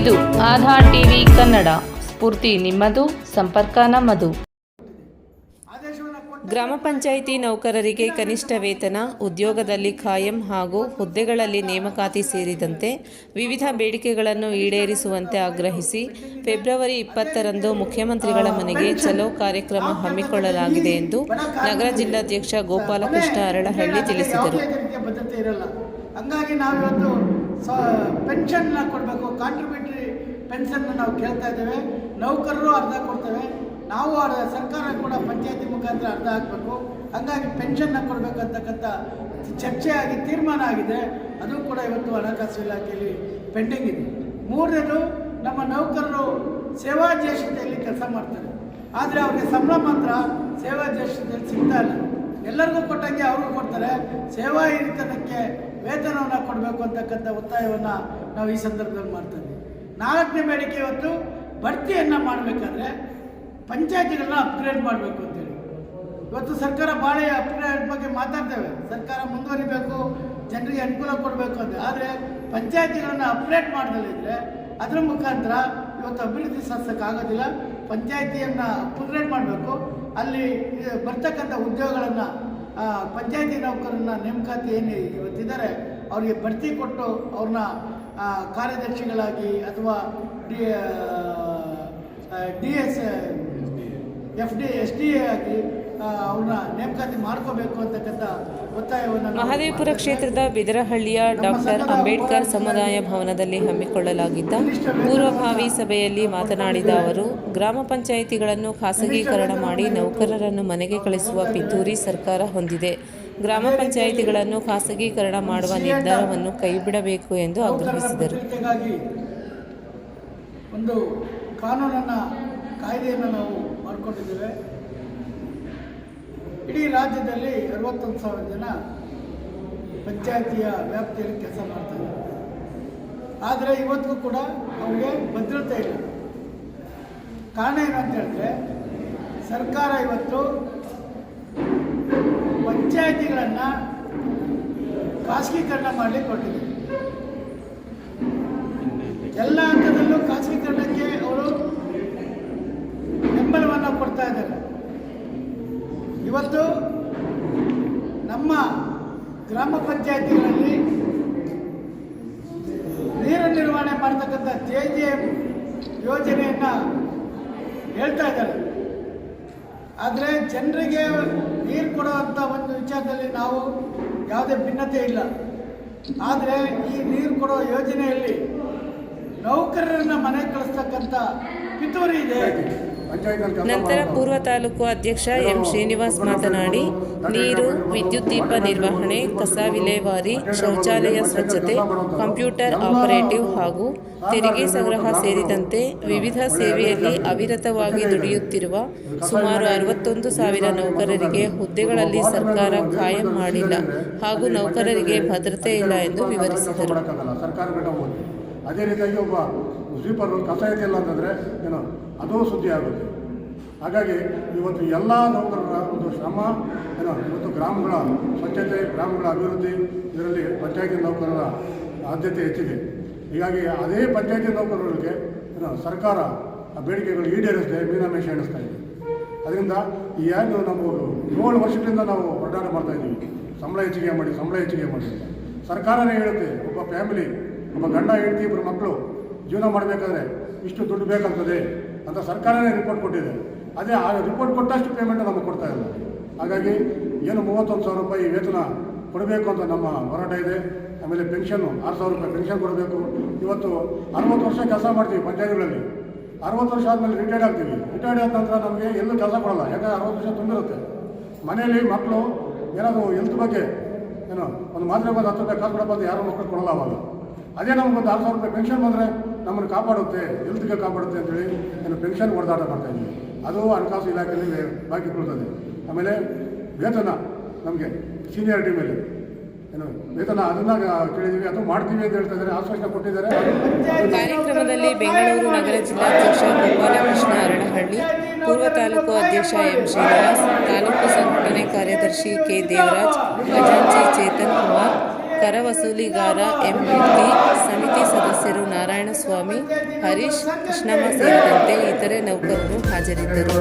ಇದು ಆಧಾರ್ ಟಿವಿ ಕನ್ನಡ. ಸ್ಫೂರ್ತಿ ನಿಮ್ಮದು ಸಂಪರ್ಕ ನಮ್ಮದು. ಗ್ರಾಮ ಪಂಚಾಯಿತಿ ನೌಕರರಿಗೆ ಕನಿಷ್ಠ ವೇತನ ಉದ್ಯೋಗದಲ್ಲಿ ಖಾಯಂ ಹಾಗೂ ಹುದ್ದೆಗಳಲ್ಲಿ ನೇಮಕಾತಿ ಸೇರಿದಂತೆ ವಿವಿಧ ಬೇಡಿಕೆಗಳನ್ನು ಈಡೇರಿಸುವಂತೆ ಆಗ್ರಹಿಸಿ ಫೆಬ್ರವರಿ ಇಪ್ಪತ್ತರಂದು ಮುಖ್ಯಮಂತ್ರಿಗಳ ಮನೆಗೆ ಚಲೋ ಕಾರ್ಯಕ್ರಮ ಹಮ್ಮಿಕೊಳ್ಳಲಾಗಿದೆ ಎಂದು ನಗರ ಜಿಲ್ಲಾಧ್ಯಕ್ಷ ಗೋಪಾಲಕೃಷ್ಣ ಅರಳಹಳ್ಳಿ ತಿಳಿಸಿದರು. ಹಂಗಾಗಿ ನಾವಿವತ್ತು ಸ ಪೆನ್ಷನ್ನ ಕೊಡಬೇಕು ಕಾಂಟ್ರಿಬ್ಯೂಟರಿ ಪೆನ್ಷನ್ನ ನಾವು ಕೇಳ್ತಾ ಇದ್ದೇವೆ, ನೌಕರರು ಅರ್ಧ ಕೊಡ್ತೇವೆ, ನಾವು ಅರ್ಧ, ಸರ್ಕಾರ ಕೂಡ ಪಂಚಾಯತಿ ಮುಖಾಂತರ ಅರ್ಧ ಹಾಕಬೇಕು. ಹಂಗಾಗಿ ಪೆನ್ಷನ್ನ ಕೊಡಬೇಕಂತಕ್ಕಂಥ ಚರ್ಚೆ ಆಗಿ ತೀರ್ಮಾನ ಆಗಿದೆ. ಅದು ಕೂಡ ಇವತ್ತು ಹಣಕಾಸು ಇಲಾಖೆಯಲ್ಲಿ ಪೆಂಡಿಂಗ್ ಇದೆ. ಮೂರನೇದು, ನಮ್ಮ ನೌಕರರು ಸೇವಾ ಜ್ಯೇಷ್ಠತೆಯಲ್ಲಿ ಕೆಲಸ ಮಾಡ್ತಾರೆ. ಆದರೆ ಅವ್ರಿಗೆ ಸಂಬಳ ಮಾತ್ರ ಸೇವಾ ಜ್ಯೇಷ್ಠತೆಯಲ್ಲಿ ಸಿಗ್ತಾ ಇಲ್ಲ. ಎಲ್ಲರಿಗೂ ಕೊಟ್ಟಂಗೆ ಅವ್ರಿಗೂ ಕೊಡ್ತಾರೆ. ಸೇವಾ ಹಿರಿತನಕ್ಕೆ ವೇತನವನ್ನು ಕೊಡಬೇಕು ಅಂತಕ್ಕಂಥ ಒತ್ತಾಯವನ್ನು ನಾವು ಈ ಸಂದರ್ಭದಲ್ಲಿ ಮಾಡ್ತಾ ಇದ್ದೀವಿ. ನಾಲ್ಕನೇ ಬೇಡಿಕೆ ಇವತ್ತು ಬಡ್ತಿಯನ್ನು ಮಾಡಬೇಕಾದ್ರೆ ಪಂಚಾಯತಿಗಳನ್ನ ಅಪ್ಗ್ರೇಡ್ ಮಾಡಬೇಕು ಅಂತೇಳಿ. ಇವತ್ತು ಸರ್ಕಾರ ಭಾಳ ಅಪ್ಗ್ರೇಡ್ ಬಗ್ಗೆ ಮಾತಾಡ್ತೇವೆ. ಸರ್ಕಾರ ಮುಂದುವರಿಬೇಕು, ಜನರಿಗೆ ಅನುಕೂಲ ಕೊಡಬೇಕು ಅಂತ. ಆದರೆ ಪಂಚಾಯತಿಗಳನ್ನು ಅಪ್ಗ್ರೇಡ್ ಮಾಡದಲ್ಲಿದ್ದರೆ ಅದರ ಮುಖಾಂತರ ಇವತ್ತು ಅಭಿವೃದ್ಧಿ ಸಾಧಿಸೋಕ್ಕಾಗೋದಿಲ್ಲ ಪಂಚಾಯತಿಯನ್ನು ಅಪ್ಗ್ರೇಡ್ ಮಾಡಬೇಕು. ಅಲ್ಲಿ ಬರ್ತಕ್ಕಂಥ ಉದ್ಯೋಗಗಳನ್ನು ಪಂಚಾಯತಿ ನೌಕರನ್ನ ನೇಮಕಾತಿ ಏನು ಇವತ್ತಿದ್ದಾರೆ, ಅವರಿಗೆ ಬಡ್ತಿ ಕೊಟ್ಟು ಅವ್ರನ್ನ ಕಾರ್ಯದರ್ಶಿಗಳಾಗಿ ಅಥವಾ D D S F D S D A ಆಗಿ ಅವ್ರನ್ನ ನೇಮಕಾತಿ ಮಾಡ್ಕೋಬೇಕು ಅಂತಕ್ಕಂಥ ಒತ್ತಾಯವನ್ನು ಮಹದೇವಪುರ ಕ್ಷೇತ್ರದ ಬಿದರಹಳ್ಳಿಯ ಡಾಕ್ಟರ್ ಅಂಬೇಡ್ಕರ್ ಸಮುದಾಯ ಭವನದಲ್ಲಿ ಹಮ್ಮಿಕೊಳ್ಳಲಾಗಿದ್ದ ಪೂರ್ವಭಾವಿ ಸಭೆಯಲ್ಲಿ ಮಾತನಾಡಿದ ಅವರು ಗ್ರಾಮ ಪಂಚಾಯಿತಿಗಳನ್ನು ಖಾಸಗೀಕರಣ ಮಾಡಿ ನೌಕರರನ್ನು ಮನೆಗೆ ಕಳಿಸುವ ಪಿತೂರಿ ಸರ್ಕಾರ ಹೊಂದಿದೆ. ಗ್ರಾಮ ಪಂಚಾಯಿತಿಗಳನ್ನು ಖಾಸಗೀಕರಣ ಮಾಡುವ ನಿರ್ಧಾರವನ್ನು ಕೈಬಿಡಬೇಕು ಎಂದು ಆಗ್ರಹಿಸಿದರು. ಒಂದು ಕಾನೂನನ್ನು ಕಾಯ್ದೆಯನ್ನು ನಾವು ಮಾಡಿಕೊಂಡಿದ್ದೇವೆ. ಇಡೀ ರಾಜ್ಯದಲ್ಲಿ ಅರವತ್ತೊಂದು ಸಾವಿರ ಜನ ಪಂಚಾಯತಿಯ ವ್ಯಾಪ್ತಿಯಲ್ಲಿ ಕೆಲಸ ಮಾಡ್ತಾರೆ ಆದರೆ ಇವತ್ತಿಗೂ ಕೂಡ ಅವರಿಗೆ ಭದ್ರತೆ ಇಲ್ಲ. ಕಾರಣ ಏನಂತ ಹೇಳಿದ್ರೆ ಸರ್ಕಾರ ಇವತ್ತು ಪಂಚಾಯತಿಗಳನ್ನು ಖಾಸಗೀಕರಣ ಮಾಡಲಿಕ್ಕೆ ಕೊಟ್ಟಿದೆ. ಎಲ್ಲ ಹಂತದಲ್ಲೂ ಖಾಸಗೀಕರಣಕ್ಕೆ ಅವರು ಬೆಂಬಲವನ್ನು ಕೊಡ್ತಾ ಇದ್ದಾರೆ. ಇವತ್ತು ನಮ್ಮ ಗ್ರಾಮ ಪಂಚಾಯಿತಿಗಳಲ್ಲಿ ನೀರು ನಿರ್ವಹಣೆ ಮಾಡ್ತಕ್ಕಂಥ ಜೆ ಜೆ ಎಂ ಯೋಜನೆಯನ್ನು ಹೇಳ್ತಾ ಇದ್ದಾರೆ. ಆದರೆ ಜನರಿಗೆ ನೀರು ಕೊಡುವಂಥ ಒಂದು ವಿಚಾರದಲ್ಲಿ ನಾವು ಯಾವುದೇ ಭಿನ್ನತೆ ಇಲ್ಲ. ಆದರೆ ಈ ನೀರು ಕೊಡೋ ಯೋಜನೆಯಲ್ಲಿ ನೌಕರರನ್ನ ಮನೆಗೆ ಕಳಿಸ್ತಕ್ಕಂಥ ಪಿತೂರಿ ಇದೆ. ನಂತರ ಪೂರ್ವ ತಾಲೂಕು ಅಧ್ಯಕ್ಷ ಎಂ ಶ್ರೀನಿವಾಸ್ ಮಾತನಾಡಿ, ನೀರು, ವಿದ್ಯುತ್ ದೀಪ ನಿರ್ವಹಣೆ, ಕಸ ವಿಲೇವಾರಿ, ಶೌಚಾಲಯ ಸ್ವಚ್ಛತೆ, ಕಂಪ್ಯೂಟರ್ ಆಪರೇಟಿವ್ ಹಾಗೂ ತೆರಿಗೆ ಸಂಗ್ರಹ ಸೇರಿದಂತೆ ವಿವಿಧ ಸೇವೆಯಲ್ಲಿ ಅವಿರತವಾಗಿ ದುಡಿಯುತ್ತಿರುವ ಸುಮಾರು ಅರವತ್ತೊಂದು ಸಾವಿರ ನೌಕರರಿಗೆ ಹುದ್ದೆಗಳಲ್ಲಿ ಸರ್ಕಾರ ಕಾಯಂ ಮಾಡಿಲ್ಲ ಹಾಗೂ ನೌಕರರಿಗೆ ಭದ್ರತೆ ಇಲ್ಲ ಎಂದು ವಿವರಿಸಿದರು. ಅದೇ ರೀತಿಯಾಗಿ ಒಬ್ಬ ಸ್ವೀಪರ್ ಕಸ ಇದೆಯಲ್ಲ ಅಂತಂದರೆ ಏನು, ಅದೂ ಸುದ್ದಿ ಆಗುತ್ತೆ ಹಾಗಾಗಿ ಇವತ್ತು ಎಲ್ಲ ನೌಕರರ ಒಂದು ಶ್ರಮ, ಏನೋ, ಇವತ್ತು ಗ್ರಾಮಗಳ ಸ್ವಚ್ಛತೆ, ಗ್ರಾಮಗಳ ಅಭಿವೃದ್ಧಿ, ಇದರಲ್ಲಿ ಪಂಚಾಯತಿ ನೌಕರರ ಆದ್ಯತೆ ಹೆಚ್ಚಿದೆ. ಹೀಗಾಗಿ ಅದೇ ಪಂಚಾಯತಿ ನೌಕರರಿಗೆ, ಏನೋ, ಸರ್ಕಾರ ಆ ಬೇಡಿಕೆಗಳು ಈಡೇರಿಸದೆ ಮೀನಾಮೇಷ ಎಣಿಸ್ತಾ ಇದೆ. ಅದರಿಂದ ಏನು ನಾವು ಏಳು ವರ್ಷದಿಂದ ನಾವು ಹೋರಾಟ ಮಾಡ್ತಾ ಇದ್ದೀವಿ. ಸಂಬಳ ಹೆಚ್ಚಿಗೆ ಮಾಡಿ, ಸಂಬಳ ಹೆಚ್ಚಿಗೆ ಮಾಡಿ. ಸರ್ಕಾರನೇ ಹೇಳುತ್ತೆ, ಒಬ್ಬ ಫ್ಯಾಮಿಲಿ, ಒಬ್ಬ ಗಂಡ, ಹೆಂಡತಿ ಇಬ್ಬರು ಮಕ್ಕಳು ಜೀವನ ಮಾಡಬೇಕಾದ್ರೆ ಇಷ್ಟು ದುಡ್ಡು ಬೇಕಾಗ್ತದೆ ಅಂತ ಸರ್ಕಾರನೇ ರಿಪೋರ್ಟ್ ಕೊಟ್ಟಿದೆ. ಅದೇ ಆ ರಿಪೋರ್ಟ್ ಕೊಟ್ಟಷ್ಟು ಪೇಮೆಂಟ್ ನಮಗೆ ಕೊಡ್ತಾ ಇಲ್ಲ. ಹಾಗಾಗಿ ಏನು ಮೂವತ್ತೊಂದು ಸಾವಿರ ರೂಪಾಯಿ ವೇತನ ಕೊಡಬೇಕು ಅಂತ ನಮ್ಮ ಹೋರಾಟ ಇದೆ. ಆಮೇಲೆ ಪೆನ್ಷನ್ನು ಆರು ಸಾವಿರ ರೂಪಾಯಿ ಪೆನ್ಷನ್ ಕೊಡಬೇಕು. ಇವತ್ತು ಅರವತ್ತು ವರ್ಷ ಕೆಲಸ ಮಾಡ್ತೀವಿ ಪಂಚಾಯತ್ಗಳಲ್ಲಿ. ಅರವತ್ತು ವರ್ಷ ಆದಮೇಲೆ ರಿಟೈರ್ಡ್ ಆಗ್ತೀವಿ. ರಿಟೈರ್ಡ್ ಆದ ನಂತರ ನಮಗೆ ಎಲ್ಲೂ ಕೆಲಸ ಕೊಡಲ್ಲ. ಯಾಕಂದರೆ ಅರವತ್ತು ವರ್ಷ ತುಂಬಿರುತ್ತೆ. ಮನೆಯಲ್ಲಿ ಮಕ್ಕಳು ಏನಾದರೂ ಹೆಲ್ತ್ ಬಗ್ಗೆ ಏನೋ, ಒಂದು ಮಾತ್ರೆ ಬಂದು ಹತ್ತು ರೂಪಾಯಿ ಕಾಸು ಕೊಡೋ ಬಂದು ಯಾರು ಮಕ್ಕಳು ಕೊಡಲ್ಲ ಅವಾಗ. ಅದೇ ನಮಗೊಂದು ಆರು ಸಾವಿರ ರೂಪಾಯಿ ಪೆನ್ಷನ್ ಬಂದರೆ ನಮ್ಮನ್ನು ಕಾಪಾಡುತ್ತೆ ಹೆಲ್ತ್ಗೆ ಕಾಪಾಡುತ್ತೆ ಅಂತೇಳಿ ನಾನು ಪೆನ್ಷನ್ ಹೊಡೆದಾಟ ಮಾಡ್ತಾ ಇದ್ದೀನಿ. ಅದು ಹಣಕಾಸು ಇಲಾಖೆಯಲ್ಲಿ ಬಾಕಿ ಕೊಡ್ತದೆ. ಆಮೇಲೆ ವೇತನ ನಮಗೆ ಸೀನಿಯಾರಿಟಿ ಮೇಲೆ ಏನು, ವೇತನ ಅದನ್ನ ಕೇಳಿದೀವಿ ಅದು ಮಾಡ್ತೀವಿ ಅಂತ ಹೇಳ್ತಾ ಇದ್ದಾರೆ, ಆಶ್ವಾಸನೆ ಕೊಟ್ಟಿದ್ದಾರೆ. ಕಾರ್ಯಕ್ರಮದಲ್ಲಿ ಬೆಂಗಳೂರು ನಗರ ಜಿಲ್ಲಾಧ್ಯಕ್ಷ ಗೋಪಾಲಕೃಷ್ಣ ಅರಳಹಳ್ಳಿ, ಪೂರ್ವ ತಾಲೂಕು ಅಧ್ಯಕ್ಷ ಎಂ ಶ್ರೀನಿವಾಸ್, ತಾಲೂಕು ಸಂಘಟನೆ ಕಾರ್ಯದರ್ಶಿ ಕೆ ದೇವರಾಜ್ ಖಜಾಂಚಿ ಚೇತನ್ ಕುಮಾರ್ ಕರ ವಸೂಲಿಗಾರ ಎಂಬಿ ಸಮಿತಿ ಸದಸ್ಯರು ನಾರಾಯಣಸ್ವಾಮಿ ಹರೀಶ್ ಕೃಷ್ಣಮ್ಮ ಸೇರಿದಂತೆ ಇತರೆ ನೌಕರರು ಹಾಜರಿದ್ದರು.